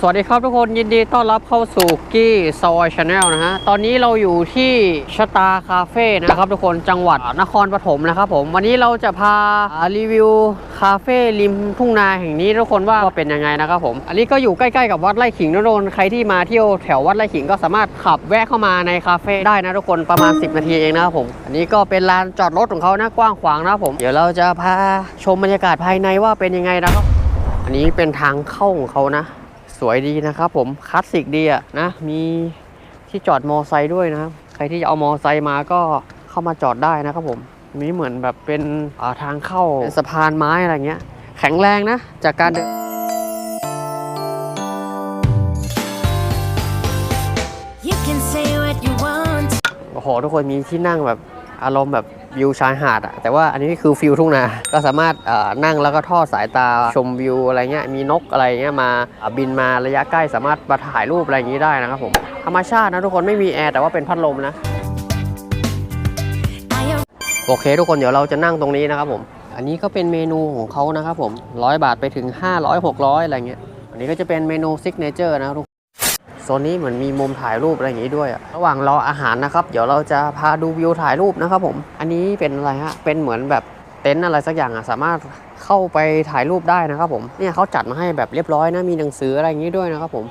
สวัสดีครับทุกคนยินดีต้อนรับเข้าสู่กี้ซอยชาแนลนะฮะ ตอนนี้เราอยู่ที่ชะตาคาเฟ่นะครับทุกคนจังหวัดนครปฐมนะครับผมวันนี้เราจะพารีวิวคาเฟ่ริมทุ่งนาแห่งนี้ทุกคนว่าเป็นยังไงนะครับผม อันนี้ก็อยู่ใกล้ๆกับวัดไร่ขิงนะทุกคนใครที่มาเที่ยวแถววัดไร่ขิงก็สามารถขับแวะเข้ามาในคาเฟ่ได้นะทุกคนประมาณ 10 นาทีเองนะครับผมอันนี้ก็เป็นลานจอดรถของเขานะกว้างขวางนะครับผมเดี๋ยวเราจะพาชมบรรยากาศภายในว่าเป็นยังไงนะครับอันนี้เป็นทางเข้าของเขานะ สวยดีนะครับผมคลาสสิกดีอะนะ มีที่จอดมอไซค์ด้วยนะครับ ใครที่จะเอามอไซค์มาก็เข้ามาจอดได้นะครับผมนี่เหมือนแบบเป็นอ่าทางเข้าเป็นสะพานไม้อะไรเงี้ย แข็งแรงนะ จากการเดิน You can say what you want. โอ้โหทุกคนมีที่นั่งแบบอารมณ์แบบ วิวชายหาดอะแต่ว่าอันนี้คือฟิลทุ่งนา ก็สามารถนั่งแล้วก็ทอดสายตาชมวิวอะไรเงี้ย มีนกอะไรเงี้ยมาบินมาระยะใกล้สามารถมาถ่ายรูปอะไรอย่างนี้ได้นะครับผม ธรรมชาตินะทุกคนไม่มีแอร์แต่ว่าเป็นพัดลมนะ โอเค ทุกคนเดี๋ยวเราจะนั่งตรงนี้นะครับผม อันนี้ก็เป็นเมนูของเขานะครับผมร้อยบาทไปถึง 500 600 อะไรเงี้ย อันนี้ก็จะเป็นเมนูซิกเนเจอร์นะทุก ซนนี้เหมือนมีมุมถ่ายรูปอะไรอย่างนี้ด้วยอะระหว่างรออาหารนะครับ เดี๋ยวเราจะพาดูวิวถ่ายรูปนะครับผม อันนี้เป็นอะไรฮะ เป็นเหมือนแบบเต็นท์อะไรสักอย่างอะสามารถเข้าไปถ่ายรูปได้นะครับผมเนี่ยเขาจัดมาให้แบบเรียบร้อยนะมีหนังสืออะไรอย่างนี้ด้วยนะครับผม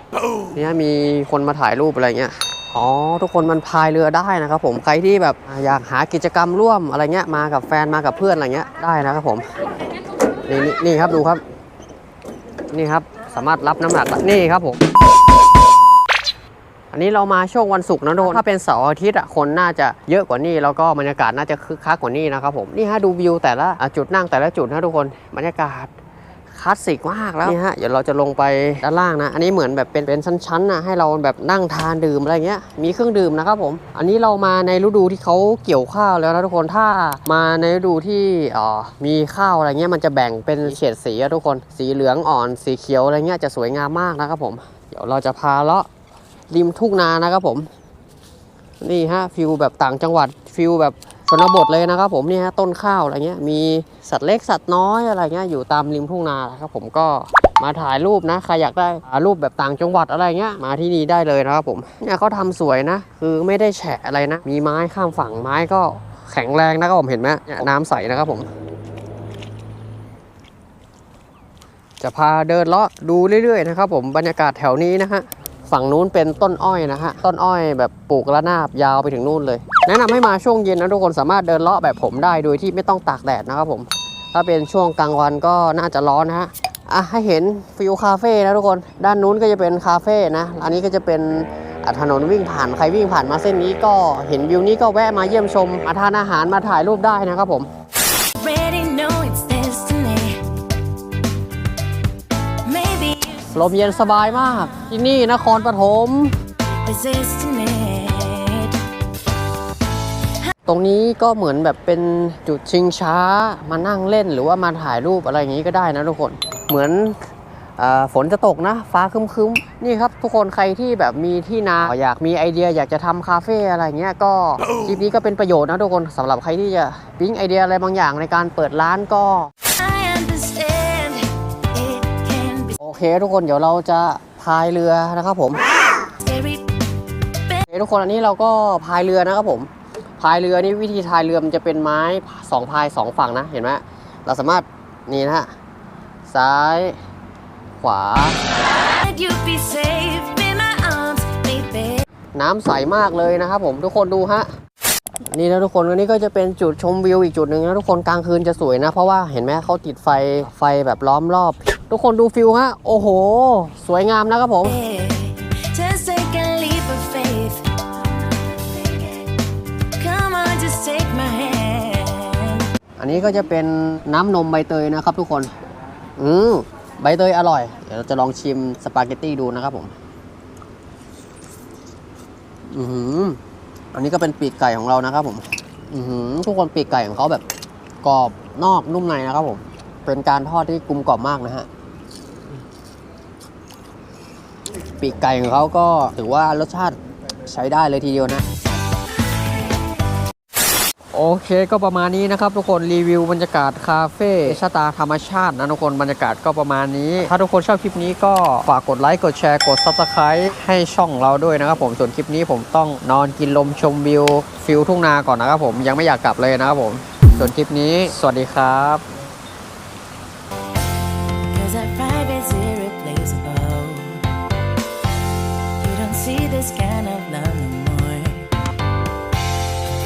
เนี่ยมีคนมาถ่ายรูปอะไรเงี้ยอ๋อทุกคนมันพายเรือได้นะครับผมใครที่แบบอยากหากิจกรรมร่วมอะไรเงี้ยมากับแฟนมากับเพื่อนอะไรเงี้ยได้นะครับผมนี่นี่ครับดูครับ นี่ครับสามารถรับน้ำหนักนี่ครับผม อันนี้เรามาช่วงวันศุกร์นะทุกคนถ้าเป็นเสาร์อาทิตย์อะคนน่าจะเยอะกว่านี้แล้วก็บรรยากาศน่าจะคึกคักกว่านี้นะครับผมนี่ฮะดูวิวแต่ละอะจุดนั่งแต่ละจุดนะทุกคนบรรยากาศคลาสสิกมากแล้วนี่ฮะเดี๋ยวเราจะลงไปด้านล่างนะ อันนี้เหมือนแบบเป็นเป็นชั้นๆนะให้เราแบบนั่งทานดื่มอะไรเงี้ยมีเครื่องดื่มนะครับผม อันนี้เรามาในฤดูที่เขาเกี่ยวข้าวแล้วนะทุกคนถ้ามาในฤดูที่เอ่อมีข้าวอะไรเงี้ยมันจะแบ่งเป็นเฉดสีอะทุกคน สีเหลืองอ่อนสีเขียวอะไรเงี้ยจะสวยงามมากนะครับผม เดี๋ยวเราจะพาเลาะ ริมทุ่งนานะครับผม นี่ฮะฟิลแบบต่างจังหวัดฟิลแบบชนบทเลยนะครับผมนี่ฮะต้นข้าวอะไรเงี้ยมีสัตว์เล็กสัตว์น้อยอะไรเงี้ยอยู่ตามริมทุ่งนาครับผมก็มาถ่ายรูปนะใครอยากได้อ่ารูปแบบต่างจังหวัดอะไรเงี้ยมาที่นี่ได้เลยนะครับผมเนี่ยเขาทำสวยนะ คือไม่ได้แฉะอะไรนะ มีไม้ข้ามฝั่งไม้ก็แข็งแรงนะครับผมเห็นไหมเนี่ยน้ำใสนะครับผม จะพาเดินเลาะดูเรื่อยๆนะครับผมบรรยากาศแถวนี้นะฮะ ฝั่งนู้นเป็นต้นอ้อยนะฮะ ต้นอ้อยแบบปลูกระนาบยาวไปถึงนู่นเลย แนะนำให้มาช่วงเย็นนะทุกคนสามารถเดินเลาะแบบผมได้โดยที่ไม่ต้องตากแดดนะครับผม ถ้าเป็นช่วงกลางวันก็น่าจะร้อนนะฮะอะให้เห็นฟิลคาเฟ่นะทุกคน ด้านนู้นก็จะเป็นคาเฟ่นะ อันนี้ก็จะเป็นถนนวิ่งผ่านใครวิ่งผ่านมาเส้นนี้ก็เห็นวิวนี้ก็แวะมาเยี่ยมชมมาทานอาหารมาถ่ายรูปได้นะครับผม ลมเย็นสบายมาก ที่นี่นครปฐม ตรงนี้ก็เหมือนแบบเป็นจุดชิงช้ามานั่งเล่นหรือว่ามาถ่ายรูปอะไรอย่างนี้ก็ได้นะทุกคน เหมือนอฝนจะตกนะ ฟ้าครึ้มๆ นี่ครับ ทุกคนใครที่แบบมีที่นาอยากมีไอเดียอยากจะทำคาเฟ่อะไรเงี้ยก็คลิปนี้ก็เป็นประโยชน์นะทุกคนสำหรับใครที่จะปิ๊งไอเดียอะไรบางอย่างในการเปิดร้านก็ เคทุกคนเดี๋ยวเราจะพายเรือนะครับผม scary. โอเคทุกคนอันนี้เราก็พายเรือนะครับผมพายเรือนี่วิธีพายเรือมันจะเป็นไม้สองพายสองฝั่งนะเห็นไหมเราสามารถนี่นะฮะซ้ายขวา And you'd be safe in my arms, baby. น้ำใสมากเลยนะครับผมทุกคนดูฮะนี่นะทุกคนอันนี้ก็จะเป็นจุดชมวิวอีกจุดหนึ่งนะทุกคนกลางคืนจะสวยนะ เพราะว่าเห็นไหมเขาติดไฟไฟแบบล้อมรอบ ทุกคนดูฟิวฮะ โอ้โห สวยงามนะครับผม อันนี้ก็จะเป็นน้ำนมใบเตยนะครับทุกคน อืมใบเตยอร่อย เดี๋ยวเราจะลองชิมสปาเกตตี้ดูนะครับผม อือหือ อันนี้ก็เป็นปีกไก่ของเรานะครับผม อือหือ ทุกคนปีกไก่ของเขาแบบกรอบนอกนุ่มในนะครับผม เป็นการทอดที่กลมกล่อมมากนะฮะ ปีกไก่ของเขาก็ถือว่ารสชาติใช้ได้เลยทีเดียวนะ โอเคก็ประมาณนี้นะครับ ทุกคนรีวิวบรรยากาศคาเฟ่ชะตาธรรมชาตินะทุกคนบรรยากาศก็ประมาณนี้ ถ้าทุกคนชอบคลิปนี้ก็ฝากกดไลค์กดแชร์กด subscribe ให้ช่องเราด้วยนะครับผมส่วนคลิปนี้ผมต้องนอนกินลมชมวิวฟิลทุ่งนาก่อนนะครับผมยังไม่อยากกลับเลยนะครับผมส่วนคลิปนี้ สวัสดีครับ this kind of love